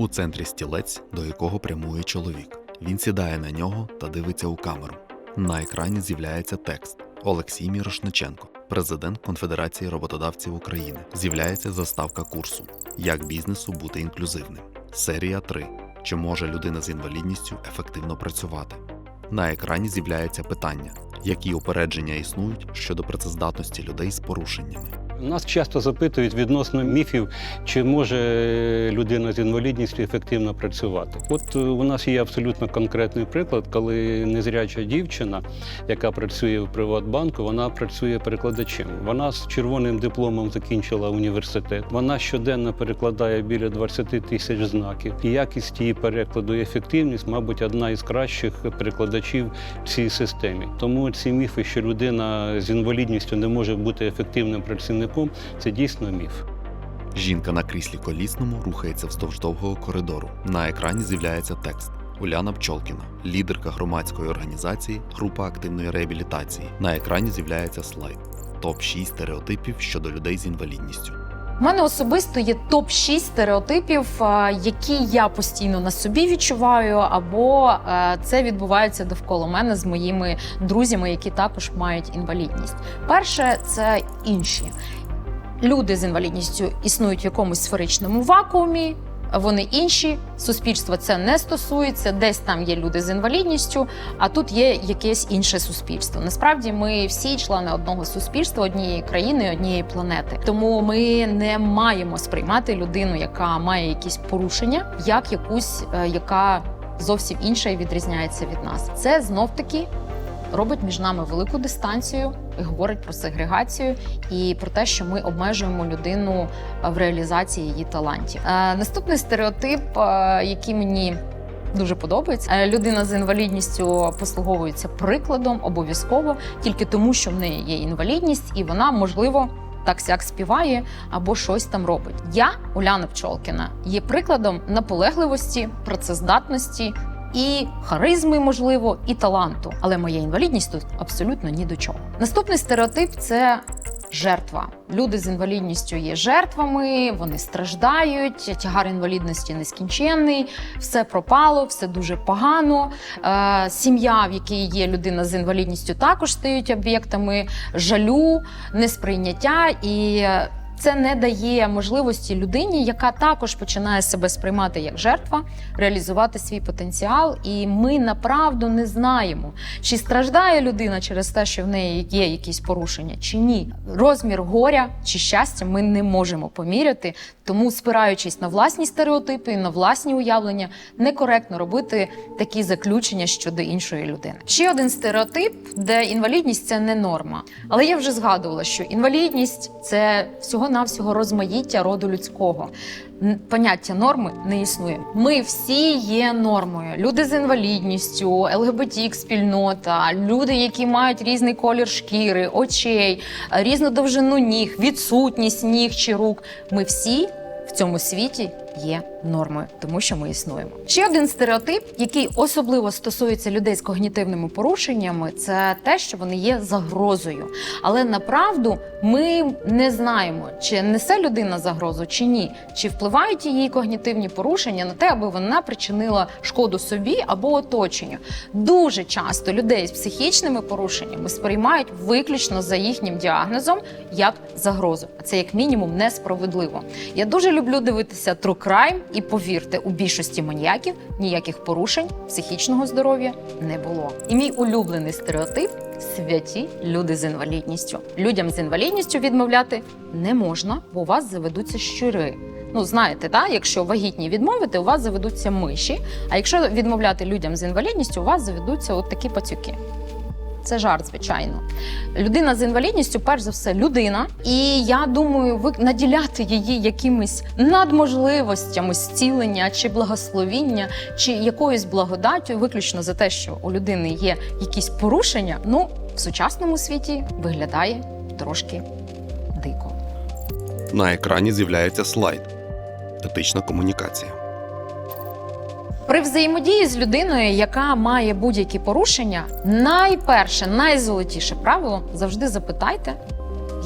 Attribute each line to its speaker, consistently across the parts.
Speaker 1: У центрі стілець, до якого прямує чоловік. Він сідає на нього та дивиться у камеру. На екрані з'являється текст Олексій Мірошниченко, президент Конфедерації роботодавців України. З'являється заставка курсу Як бізнесу бути інклюзивним. Серія 3. Чи може людина з інвалідністю ефективно працювати? На екрані з'являється питання, які упередження існують щодо працездатності людей з порушеннями.
Speaker 2: Нас часто запитують відносно міфів, чи може людина з інвалідністю ефективно працювати. От е, у нас є абсолютно конкретний приклад, коли незряча дівчина, яка працює в Приватбанку, вона працює перекладачем. Вона з червоним дипломом закінчила університет. Вона щоденно перекладає біля 20 тисяч знаків. І якість її перекладу і ефективність, мабуть, одна із кращих перекладачів в цій системі. Тому ці міфи, що людина з інвалідністю не може бути ефективним працівником, це дійсно міф.
Speaker 1: Жінка на кріслі колісному рухається вздовж довгого коридору. На екрані з'являється текст. Уляна Пчолкіна, лідерка громадської організації Група активної реабілітації. На екрані з'являється слайд. Топ 6 стереотипів щодо людей з інвалідністю.
Speaker 3: У мене особисто є топ 6 стереотипів, е, які я постійно на собі відчуваю, або е, це відбувається довкола мене з моїми друзями, які також мають інвалідність. Перше це інші. Люди з інвалідністю існують в якомусь сферичному вакуумі. Вони інші, суспільства це не стосується. Десь там є люди з інвалідністю, а тут є якесь інше суспільство. Насправді, ми всі члени одного суспільства, однієї країни, однієї планети. Тому ми не маємо сприймати людину, яка має якісь порушення, як якусь, е, яка зовсім інша і відрізняється від нас. Це знов таки робить між нами велику дистанцію і говорить про сегрегацію і про те, що ми обмежуємо людину в реалізації її талантів. Е, наступний стереотип, е, який мені дуже подобається, е, людина з інвалідністю послуговується прикладом обов'язково тільки тому, що в неї є інвалідність, і вона можливо. Так сяк співає або щось там робить. Я, Уляна Пчолкіна, є прикладом наполегливості, працездатності і харизми, можливо, і таланту. Але моя інвалідність тут абсолютно ні до чого. Наступний стереотип це жертва. Люди з інвалідністю є жертвами, вони страждають, тягар інвалідності нескінченний, все пропало, все дуже погано. Е, сім'я, в якій є людина з інвалідністю, також стають об'єктами жалю, несприйняття і. Це не дає можливості людині, яка також починає себе сприймати як жертва, реалізувати свій потенціал. І ми направду не знаємо, чи страждає людина через те, що в неї є якісь порушення, чи ні. Розмір горя чи щастя ми не можемо поміряти. Тому, спираючись на власні стереотипи, на власні уявлення, некоректно робити такі заключення щодо іншої людини. Ще один стереотип, де інвалідність це не норма. Але я вже згадувала, що інвалідність це всього-навсього розмаїття роду людського. Поняття норми не існує. Ми всі є нормою. Люди з інвалідністю, ЛГБТік спільнота, люди, які мають різний колір шкіри, очей, різну довжину ніг, відсутність ніг чи рук. Ми всі в цьому світі є нормою, тому що ми існуємо. Ще один стереотип, який особливо стосується людей з когнітивними порушеннями, це те, що вони є загрозою. Але направду ми не знаємо, чи несе людина загрозу чи ні, чи впливають її когнітивні порушення на те, аби вона причинила шкоду собі або оточенню. Дуже часто людей з психічними порушеннями сприймають виключно за їхнім діагнозом як загрозу. А це як мінімум несправедливо. Я дуже люблю дивитися True і повірте, у більшості маніяків ніяких порушень психічного здоров'я не було. І мій улюблений стереотип святі люди з інвалідністю. Людям з інвалідністю відмовляти не можна, бо у вас заведуться щури. Ну, знаєте, да? якщо вагітні відмовити, у вас заведуться миші. А якщо відмовляти людям з інвалідністю, у вас заведуться от такі пацюки. Це жарт, звичайно. Людина з інвалідністю, перш за все, людина. І я думаю, ви наділяти її якимись надможливостями зцілення чи благословіння, чи якоюсь благодаттю, виключно за те, що у людини є якісь порушення, ну в сучасному світі виглядає трошки дико.
Speaker 1: На екрані з'являється слайд Етична комунікація.
Speaker 3: При взаємодії з людиною, яка має будь-які порушення, найперше, найзолотіше правило завжди запитайте,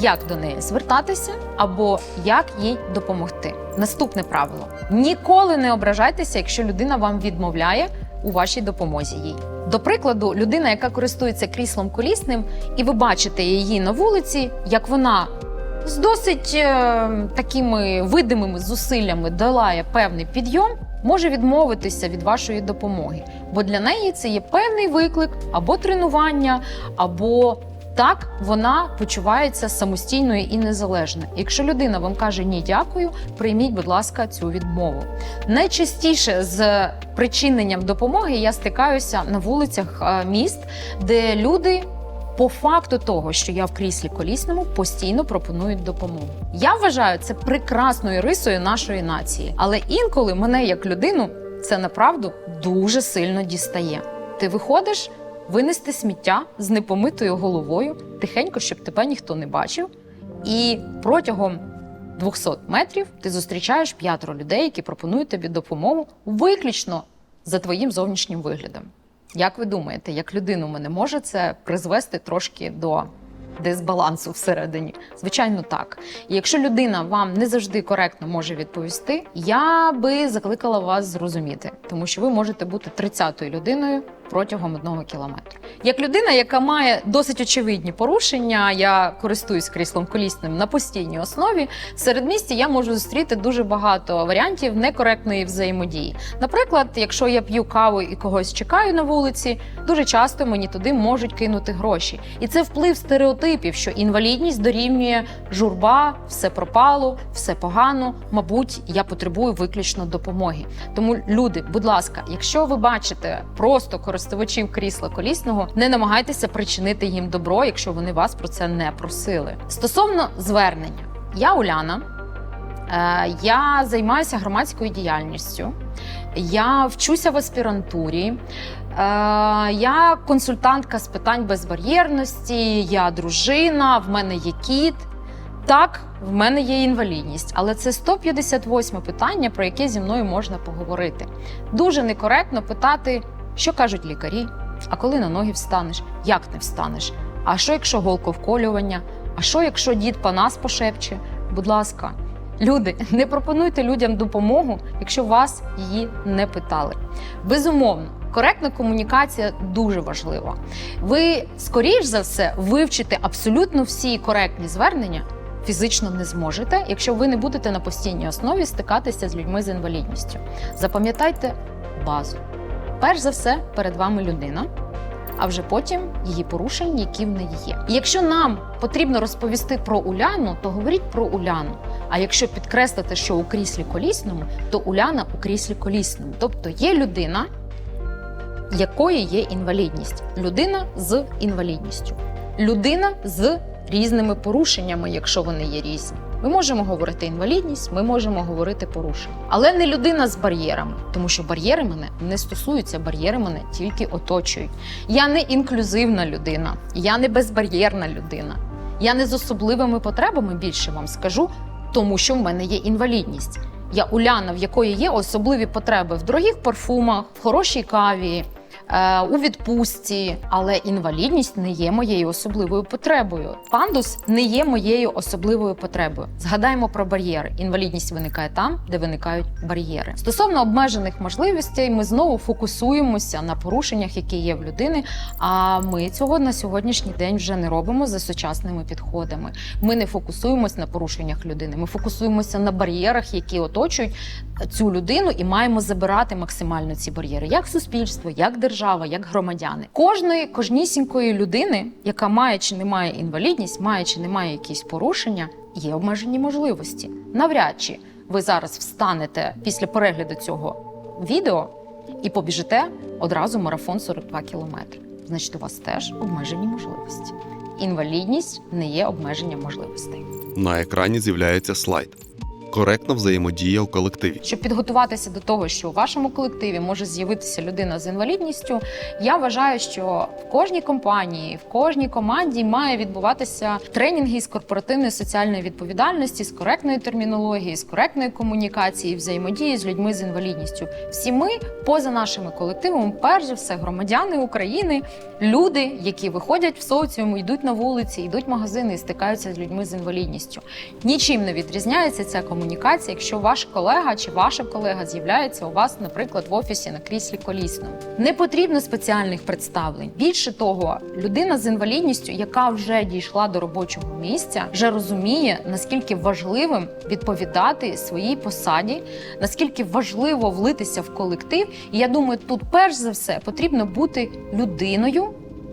Speaker 3: як до неї звертатися або як їй допомогти. Наступне правило: ніколи не ображайтеся, якщо людина вам відмовляє у вашій допомозі їй. До прикладу, людина, яка користується кріслом колісним, і ви бачите її на вулиці, як вона з досить е, такими видимими зусиллями долає певний підйом, може відмовитися від вашої допомоги, бо для неї це є певний виклик або тренування, або так вона почувається самостійною і незалежною. Якщо людина вам каже ні, дякую, прийміть, будь ласка, цю відмову. Найчастіше з причиненням допомоги я стикаюся на вулицях е, міст, де люди. По факту того, що я в кріслі колісному, постійно пропонують допомогу. Я вважаю це прекрасною рисою нашої нації, але інколи мене як людину це направду дуже сильно дістає. Ти виходиш винести сміття з непомитою головою, тихенько, щоб тебе ніхто не бачив, і протягом 200 метрів ти зустрічаєш п'ятеро людей, які пропонують тобі допомогу виключно за твоїм зовнішнім виглядом. Як ви думаєте, як людину мене може це призвести трошки до дисбалансу всередині? Звичайно, так. І якщо людина вам не завжди коректно може відповісти, я би закликала вас зрозуміти, тому що ви можете бути 30-ю людиною протягом одного кілометру. Як людина, яка має досить очевидні порушення, я користуюсь кріслом колісним на постійній основі. В середмісті я можу зустріти дуже багато варіантів некоректної взаємодії. Наприклад, якщо я п'ю каву і когось чекаю на вулиці, дуже часто мені туди можуть кинути гроші. І це вплив стереотипів, що інвалідність дорівнює журба, все пропало, все погано. Мабуть, я потребую виключно допомоги. Тому, люди, будь ласка, якщо ви бачите просто користувачів крісла колісного, не намагайтеся причинити їм добро, якщо вони вас про це не просили. Стосовно звернення, я Уляна. Е, Я займаюся громадською діяльністю. Я вчуся в аспірантурі. Е, Я консультантка з питань безбар'єрності, я дружина, в мене є кіт. Так, в мене є інвалідність, але це 158 питання, про яке зі мною можна поговорити. Дуже некоректно питати, що кажуть лікарі, а коли на ноги встанеш, як не встанеш. А що якщо голковколювання? А що якщо дід панас пошепче? Будь ласка, люди, не пропонуйте людям допомогу, якщо вас її не питали. Безумовно, коректна комунікація дуже важлива. Ви, скоріш за все, вивчите абсолютно всі коректні звернення. Фізично не зможете, якщо ви не будете на постійній основі стикатися з людьми з інвалідністю. Запам'ятайте базу. Перш за все, перед вами людина, а вже потім її порушення, які в неї є. І якщо нам потрібно розповісти про Уляну, то говоріть про Уляну. А якщо підкреслити, що у кріслі колісному, то Уляна у кріслі колісному. Тобто є людина, якої є інвалідність, людина з інвалідністю, людина з різними порушеннями, якщо вони є різні. Ми можемо говорити інвалідність, ми можемо говорити порушення, але не людина з бар'єрами, тому що бар'єри мене не стосуються, бар'єри мене тільки оточують. Я не інклюзивна людина, я не безбар'єрна людина, я не з особливими потребами більше вам скажу, тому що в мене є інвалідність. Я Уляна, в якої є особливі потреби в дорогих парфумах, в хорошій каві, у відпустці, але інвалідність не є моєю особливою потребою. Пандус не є моєю особливою потребою. Згадаємо про бар'єри. Інвалідність виникає там, де виникають бар'єри. Стосовно обмежених можливостей, ми знову фокусуємося на порушеннях, які є в людини. А ми цього на сьогоднішній день вже не робимо за сучасними підходами. Ми не фокусуємося на порушеннях людини. Ми фокусуємося на бар'єрах, які оточують цю людину, і маємо забирати максимально ці бар'єри, як суспільство, як держава, як громадяни. Кожної кожнісінької людини, яка має чи не має інвалідність, має чи не має якісь порушення, є обмежені можливості. Навряд чи ви зараз встанете після перегляду цього відео і побіжите одразу марафон 42 кілометри. Значить, у вас теж обмежені можливості. Інвалідність не є обмеженням можливостей.
Speaker 1: На екрані з'являється слайд. Коректна взаємодія у колективі.
Speaker 3: Щоб підготуватися до того, що у вашому колективі може з'явитися людина з інвалідністю, я вважаю, що в кожній компанії, в кожній команді має відбуватися тренінги з корпоративної соціальної відповідальності, з коректної термінології, з коректної комунікації, взаємодії з людьми з інвалідністю. Всі ми, поза нашими колективами, перш за все, громадяни України, люди, які виходять в соціум, йдуть на вулиці, йдуть в магазини і стикаються з людьми з інвалідністю. Нічим не відрізняється ця комунікація, якщо ваш колега чи ваша колега з'являється у вас, наприклад, в офісі на кріслі колісному. Не потрібно спеціальних представлень. Більше того, людина з інвалідністю, яка вже дійшла до робочого місця, вже розуміє, наскільки важливим відповідати своїй посаді, наскільки важливо влитися в колектив. І я думаю, тут перш за все потрібно бути людиною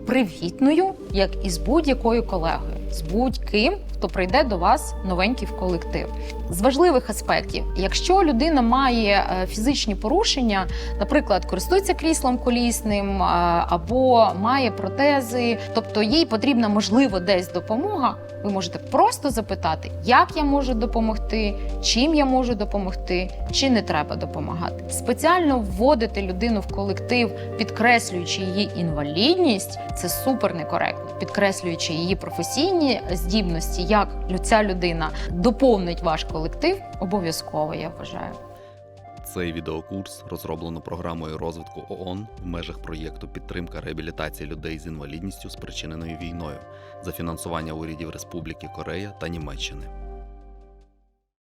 Speaker 3: привітною, як і з будь-якою колегою, з будь-ким, хто прийде до вас новенький в колектив. З важливих аспектів, якщо людина має е, фізичні порушення, наприклад, користується кріслом колісним е, або має протези, тобто їй потрібна можливо десь допомога. Ви можете просто запитати, як я можу допомогти, чим я можу допомогти, чи не треба допомагати. Спеціально вводити людину в колектив, підкреслюючи її інвалідність, це супер некоректно, підкреслюючи її професійні здібності, як ця людина доповнить ваш колектив, обов'язково я вважаю.
Speaker 1: Цей відеокурс розроблено програмою розвитку ООН в межах проєкту підтримка реабілітації людей з інвалідністю, спричиненою війною за фінансування урядів Республіки Корея та Німеччини.